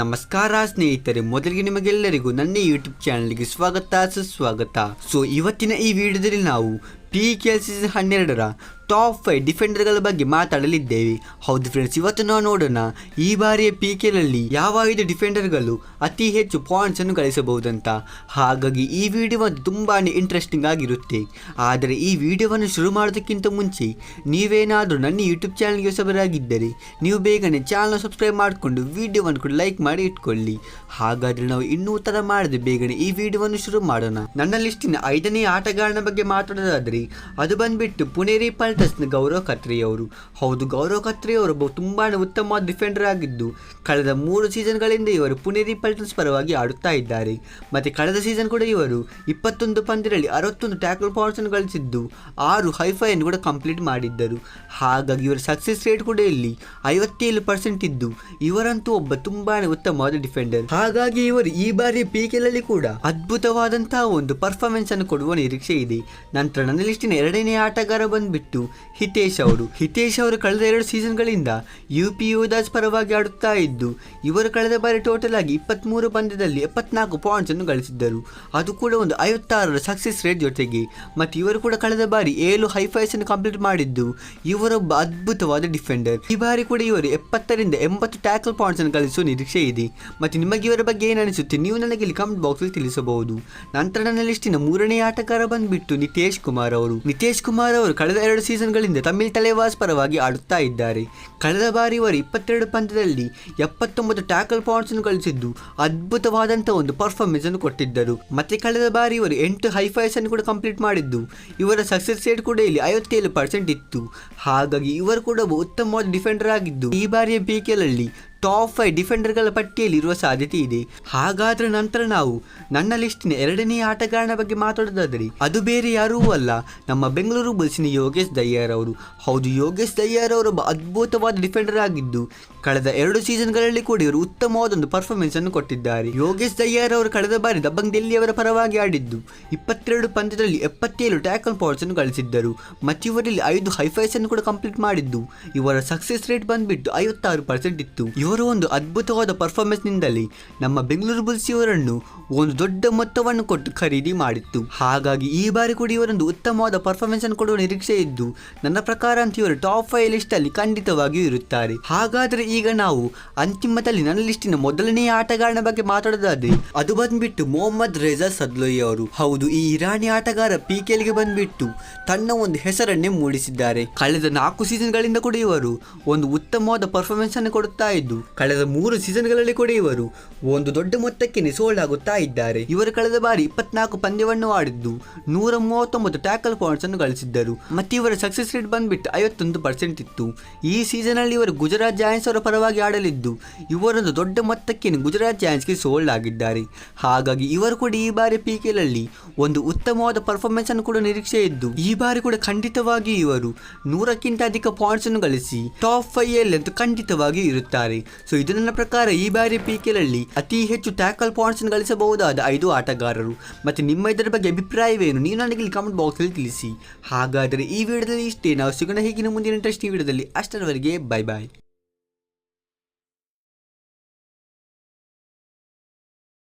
ನಮಸ್ಕಾರ ಸ್ನೇಹಿತರೆ ಮೊದಲಿಗೆ ನಿಮಗೆಲ್ಲರಿಗೂ ನನ್ನ ಯೂಟ್ಯೂಬ್ ಚಾನಲ್ಗೆ ಸ್ವಾಗತ ಸುಸ್ವಾಗತ. ಸೊ ಇವತ್ತಿನ ಈ ವಿಡಿಯೋದಲ್ಲಿ ನಾವು ಪಿ ಕೆ ಎಲ್ ಸಿ ಹನ್ನೆರಡರ ಟಾಪ್ ಫೈವ್ ಡಿಫೆಂಡರ್ಗಳ ಬಗ್ಗೆ ಮಾತಾಡಲಿದ್ದೇವೆ. ಹೌದು ಫ್ರೆಂಡ್ಸ್ ಇವತ್ತು ನಾವು ನೋಡೋಣ ಈ ಬಾರಿಯ ಪಿ ಕೆನಲ್ಲಿ ಯಾವ ಐದು ಡಿಫೆಂಡರ್ಗಳು ಅತಿ ಹೆಚ್ಚು ಪಾಯಿಂಟ್ಸ್ ಅನ್ನು ಗಳಿಸಬಹುದಂತ. ಹಾಗಾಗಿ ಈ ವಿಡಿಯೋ ತುಂಬಾ ಇಂಟ್ರೆಸ್ಟಿಂಗ್ ಆಗಿರುತ್ತೆ. ಆದರೆ ಈ ವಿಡಿಯೋವನ್ನು ಶುರು ಮಾಡೋದಕ್ಕಿಂತ ಮುಂಚೆ ನೀವೇನಾದರೂ ನನ್ನ ಯೂಟ್ಯೂಬ್ ಚಾನಲ್ಗೆ ಹೊಸಬರಾಗಿದ್ದರೆ ನೀವು ಬೇಗನೆ ಚಾನಲ್ನ ಸಬ್ಸ್ಕ್ರೈಬ್ ಮಾಡಿಕೊಂಡು ವಿಡಿಯೋವನ್ನು ಕೂಡ ಲೈಕ್ ಮಾಡಿ ಇಟ್ಕೊಳ್ಳಿ. ಹಾಗಾದರೆ ನಾವು ಇನ್ನೂ ಥರ ಮಾಡದೆ ಬೇಗನೆ ಈ ವಿಡಿಯೋವನ್ನು ಶುರು ಮಾಡೋಣ. ನನ್ನ ಲಿಸ್ಟಿನ ಐದನೇ ಆಟಗಾರನ ಬಗ್ಗೆ ಮಾತಾಡೋದಾದ್ರೆ ಅದು ಬಂದ್ಬಿಟ್ಟು ಪುಣೇರಿ ಪಲ್ಟಸ್ನ ಗೌರವ್ ಕತ್ರಿಯವರು ಹೌದು, ಗೌರವ್ ಕತ್ರಿಯವರು ತುಂಬಾ ಉತ್ತಮವಾದ ಡಿಫೆಂಡರ್ ಆಗಿದ್ದು, ಕಳೆದ ಮೂರು ಸೀಸನ್ಗಳಿಂದ ಇವರು ಪುಣೇರಿ ಪಲ್ಟನ್ಸ್ ಪರವಾಗಿ ಆಡುತ್ತಾ ಇದ್ದಾರೆ. ಮತ್ತೆ ಕಳೆದ ಸೀಸನ್ ಕೂಡ ಇವರು ಇಪ್ಪತ್ತೊಂದು ಪಂದ್ಯದಲ್ಲಿ ಅರವತ್ತೊಂದು ಟ್ಯಾಕಲ್ ಅನ್ನು ಗಳಿಸಿದ್ದು, ಆರು ಹೈಫೈಯನ್ನು ಕೂಡ ಕಂಪ್ಲೀಟ್ ಮಾಡಿದ್ದರು. ಹಾಗಾಗಿ ಇವರ ಸಕ್ಸಸ್ ರೇಟ್ ಕೂಡ ಇಲ್ಲಿ ಐವತ್ತೇಳು ಪರ್ಸೆಂಟ್ ಇದ್ದು, ಇವರಂತೂ ಒಬ್ಬ ತುಂಬಾ ಉತ್ತಮವಾದ ಡಿಫೆಂಡರ್ ಹಾಗಾಗಿ ಇವರು ಈ ಬಾರಿ ಪಿ ಕೂಡ ಅದ್ಭುತವಾದಂತಹ ಒಂದು ಪರ್ಫಾರ್ಮೆನ್ಸ್ ಅನ್ನು ಕೊಡುವ ನಿರೀಕ್ಷೆ ಇದೆ. ನಂತರ ನನ್ನ ಲಿಸ್ಟಿನ ಎರಡನೇ ಆಟಗಾರ ಬಂದ್ಬಿಟ್ಟು ಹಿತೇಶ್ ಅವರು. ಹಿತೇಶ್ ಅವರು ಕಳೆದ ಎರಡು ಸೀಸನ್ಗಳಿಂದ ಯು ಪಿ ಯುವದಾಸ್ ಪರವಾಗಿ ಆಡುತ್ತಾ ಇದ್ದು, ಇವರು ಕಳೆದ ಬಾರಿ ಟೋಟಲ್ ಆಗಿ ಇಪ್ಪತ್ತ್ಮೂರು ಪಂದ್ಯದಲ್ಲಿ ಎಪ್ಪತ್ನಾಲ್ಕು ಪಾಯಿಂಟ್ಸನ್ನು ಗಳಿಸಿದ್ದರು. ಅದು ಕೂಡ ಒಂದು ಐವತ್ತಾರರ ಸಕ್ಸಸ್ ರೇಟ್ ಜೊತೆಗೆ. ಮತ್ತು ಇವರು ಕೂಡ ಕಳೆದ ಬಾರಿ ಏಳು ಹೈಫೈಸನ್ನು ಕಂಪ್ಲೀಟ್ ಮಾಡಿದ್ದು, ಇವರೊಬ್ಬ ಅದ್ಭುತವಾದ ಡಿಫೆಂಡರ್ ಈ ಬಾರಿ ಕೂಡ ಇವರು ಎಪ್ಪತ್ತರಿಂದ ಎಂಬತ್ತು ಟ್ಯಾಕಲ್ ಪಾಯಿಂಟ್ಸನ್ನು ಗಳಿಸುವ ನಿರೀಕ್ಷೆ ಇದೆ. ಮತ್ತು ನಿಮಗೆ ಇವರ ಬಗ್ಗೆ ಏನು ಅನಿಸುತ್ತೆ ನೀವು ನನಗೆ ಇಲ್ಲಿ ಕಮೆಂಟ್ ಬಾಕ್ಸ್ ಅಲ್ಲಿ ತಿಳಿಸಬಹುದು. ನಂತರ ನನ್ನ ಲಿಸ್ಟಿನ ಮೂರನೇ ಆಟಗಾರ ಬಂದ್ಬಿಟ್ಟು ನಿತೇಶ್ ಕುಮಾರ್ ನಿತೇಶ್ ಕುಮಾರ್ ಅವರು ಕಳೆದ ಎರಡು ಸೀಸನ್ಗಳಿಂದ ತಮಿಳ್ ತಲೆವಾಸ್ ಪರವಾಗಿ ಆಡುತ್ತಾ ಇದ್ದಾರೆ. ಕಳೆದ ಬಾರಿ ಇವರು ಇಪ್ಪತ್ತೆರಡು ಪಂದ್ಯದಲ್ಲಿ ಎಪ್ಪತ್ತೊಂಬತ್ತು ಟ್ಯಾಕಲ್ ಪಾಯಿಂಟ್ಸ್ ಗಳಿಸಿದ್ದು ಅದ್ಭುತವಾದಂತಹ ಒಂದು ಪರ್ಫಾರ್ಮೆನ್ಸ್ ಅನ್ನು ಕೊಟ್ಟಿದ್ದರು. ಮತ್ತೆ ಕಳೆದ ಬಾರಿ ಇವರು ಎಂಟು ಹೈಫೈಸ್ ಅನ್ನು ಕೂಡ ಕಂಪ್ಲೀಟ್ ಮಾಡಿದ್ದು ಇವರ ಸಕ್ಸೆಸ್ ರೇಟ್ ಕೂಡ ಇಲ್ಲಿ ಐವತ್ತೇಳು ಪರ್ಸೆಂಟ್ ಇತ್ತು. ಹಾಗಾಗಿ ಇವರು ಕೂಡ ಉತ್ತಮವಾದ ಡಿಫೆಂಡರ್ ಆಗಿದ್ದು ಈ ಬಾರಿಯ ಪಿ ನಲ್ಲಿ ಟಾಪ್ ಫೈವ್ ಡಿಫೆಂಡರ್ಗಳ ಪಟ್ಟಿಯಲ್ಲಿ ಇರುವ ಸಾಧ್ಯತೆ ಇದೆ. ಹಾಗಾದ್ರೆ ನಂತರ ನಾವು ನನ್ನ ಲಿಸ್ಟಿನ ಎರಡನೇ ಆಟಗಾರನ ಬಗ್ಗೆ ಮಾತಾಡೋದಾದರೆ, ಅದು ಬೇರೆ ಯಾರೂ ಅಲ್ಲ, ನಮ್ಮ ಬೆಂಗಳೂರು ಬುಲ್ಸಿನ ಯೋಗೇಶ್ ದಯ್ಯಾರ್ ಅವರು. ಹೌದು, ಯೋಗೇಶ್ ದಯ್ಯಾರ್ ಅವರು ಒಬ್ಬ ಅದ್ಭುತವಾದ ಡಿಫೆಂಡರ್ ಆಗಿದ್ದು, ಕಳೆದ ಎರಡು ಸೀಸನ್ಗಳಲ್ಲಿ ಕೂಡ ಇವರು ಉತ್ತಮವಾದ ಒಂದು ಪರ್ಫಾರ್ಮೆನ್ಸ್ ಅನ್ನು ಕೊಟ್ಟಿದ್ದಾರೆ. ಯೋಗೇಶ್ ದಯ್ಯಾರ್ ಅವರು ಕಳೆದ ಬಾರಿ ದಬ್ಬಂಗ್ ಡೆಲ್ಲಿಯವರ ಪರವಾಗಿ ಆಡಿದ್ದು, ಇಪ್ಪತ್ತೆರಡು ಪಂದ್ಯದಲ್ಲಿ ಎಪ್ಪತ್ತೇಳು ಟ್ಯಾಕಲ್ ಪಾಯಿಂಟ್ಸ್ ಅನ್ನು ಗಳಿಸಿದ್ದರು. ಮತ್ತು ಇವರಲ್ಲಿ ಐದು ಹೈಫೈಸ್ ಅನ್ನು ಕೂಡ ಕಂಪ್ಲೀಟ್ ಮಾಡಿದ್ದು, ಇವರ ಸಕ್ಸೆಸ್ ರೇಟ್ ಬಂದ್ಬಿಟ್ಟು ಐವತ್ತಾರು ಪರ್ಸೆಂಟ್ ಇತ್ತು. ಇವರು ಒಂದು ಅದ್ಭುತವಾದ ಪರ್ಫಾರ್ಮೆನ್ಸ್ನಿಂದಲೇ ನಮ್ಮ ಬೆಂಗಳೂರು ಬುಲ್ಸ್ ಇವರನ್ನು ಒಂದು ದೊಡ್ಡ ಮೊತ್ತವನ್ನು ಕೊಟ್ಟು ಖರೀದಿ ಮಾಡಿತ್ತು. ಹಾಗಾಗಿ ಈ ಬಾರಿ ಕೂಡ ಇವರೊಂದು ಉತ್ತಮವಾದ ಪರ್ಫಾರ್ಮೆನ್ಸ್ ಅನ್ನು ಕೊಡುವ ನಿರೀಕ್ಷೆ ಇದ್ದು, ನನ್ನ ಪ್ರಕಾರ ಅಂತ ಇವರು ಟಾಪ್ ಫೈವ್ ಲಿಸ್ಟ್ ಅಲ್ಲಿ ಖಂಡಿತವಾಗಿಯೂ ಇರುತ್ತಾರೆ. ಹಾಗಾದ್ರೆ ಈಗ ನಾವು ಅಂತಿಮದಲ್ಲಿ ನನ್ನ ಲಿಸ್ಟಿನ ಮೊದಲನೆಯ ಆಟಗಾರನ ಬಗ್ಗೆ ಮಾತಾಡೋದಾದ್ರೆ, ಅದು ಬಂದ್ಬಿಟ್ಟು ಮೊಹಮ್ಮದ್ ರೇಜಾ ಸದ್ಲೋಯಿ ಅವರು. ಹೌದು, ಈ ಇರಾನಿ ಆಟಗಾರ ಪಿ ಕೆಲ್ಗೆ ಬಂದ್ಬಿಟ್ಟು ತನ್ನ ಒಂದು ಹೆಸರನ್ನೇ ಮೂಡಿಸಿದ್ದಾರೆ. ಕಳೆದ ನಾಲ್ಕು ಸೀಸನ್ಗಳಿಂದ ಕೂಡ ಇವರು ಒಂದು ಉತ್ತಮವಾದ ಪರ್ಫಾರ್ಮೆನ್ಸ್ ಅನ್ನು ಕೊಡುತ್ತಾ ಇದ್ದು ಕಳೆದ ಮೂರು ಸೀಸನ್ಗಳಲ್ಲಿ ಕೂಡ ಇವರು ಒಂದು ದೊಡ್ಡ ಮೊತ್ತಕ್ಕೆ ಸೋಲ್ಡ್ ಆಗುತ್ತಾ ಇದ್ದಾರೆ. ಇವರು ಕಳೆದ ಬಾರಿ ಇಪ್ಪತ್ನಾಲ್ಕು ಪಂದ್ಯವನ್ನು ಆಡಿದ್ದು ನೂರ ಮೂವತ್ತೊಂಬತ್ತು ಟ್ಯಾಕಲ್ ಪಾಯಿಂಟ್ಸ್ ಅನ್ನು ಗಳಿಸಿದ್ದರು. ಮತ್ತು ಇವರ ಸಕ್ಸಸ್ ರೇಟ್ ಬಂದ್ಬಿಟ್ಟು ಐವತ್ತೊಂದು ಪರ್ಸೆಂಟ್ ಇತ್ತು. ಈ ಸೀಸನ್ ಅಲ್ಲಿ ಇವರು ಗುಜರಾತ್ ಜಾಯನ್ಸ್ ಅವರ ಪರವಾಗಿ ಆಡಲಿದ್ದು ಇವರೊಂದು ದೊಡ್ಡ ಮೊತ್ತಕ್ಕೆ ಗುಜರಾತ್ ಜಾಯನ್ಸ್ಗೆ ಸೋಲ್ಡ್ ಆಗಿದ್ದಾರೆ ಹಾಗಾಗಿ ಇವರು ಕೂಡ ಈ ಬಾರಿ ಪಿ ನಲ್ಲಿ ಒಂದು ಉತ್ತಮವಾದ ಪರ್ಫಾರ್ಮೆನ್ಸ್ ಅನ್ನು ಕೂಡ ನಿರೀಕ್ಷೆ ಇದ್ದು ಈ ಬಾರಿ ಕೂಡ ಖಂಡಿತವಾಗಿ ಇವರು ನೂರಕ್ಕಿಂತ ಅಧಿಕ ಪಾಯಿಂಟ್ಸ್ ಅನ್ನು ಗಳಿಸಿ ಟಾಪ್ ಫೈವ್ ಅಲ್ಲಿ ಅಂತೂ ಖಂಡಿತವಾಗಿ ಇರುತ್ತಾರೆ. ಸೊ ಇದು ನನ್ನ ಪ್ರಕಾರ ಈ ಬಾರಿ ಪಿ ಕೆಲಲ್ಲಿ ಅತಿ ಹೆಚ್ಚು ಟ್ಯಾಕಲ್ ಪಾಯಿಂಟ್ಸ್ ಗಳಿಸಬಹುದಾದ ಐದು ಆಟಗಾರರು. ಮತ್ತೆ ನಿಮ್ಮ ಇದರ ಬಗ್ಗೆ ಅಭಿಪ್ರಾಯವೇನು? ನೀವು ನನಗೆ ಕಮೆಂಟ್ ಬಾಕ್ಸ್ ಅಲ್ಲಿ ತಿಳಿಸಿ. ಹಾಗಾದರೆ ಈ ವಿಡಿಯೋದಲ್ಲಿ ಇಷ್ಟೇ. ನಾವು ಸಿಗೋಣ ಹೀಗಿನ ಮುಂದಿನ ಇಂಟ್ರೆಸ್ಟಿಂಗ್ ವಿಡಿಯೋದಲ್ಲಿ. ಅಷ್ಟರವರೆಗೆ ಬೈ ಬಾಯ್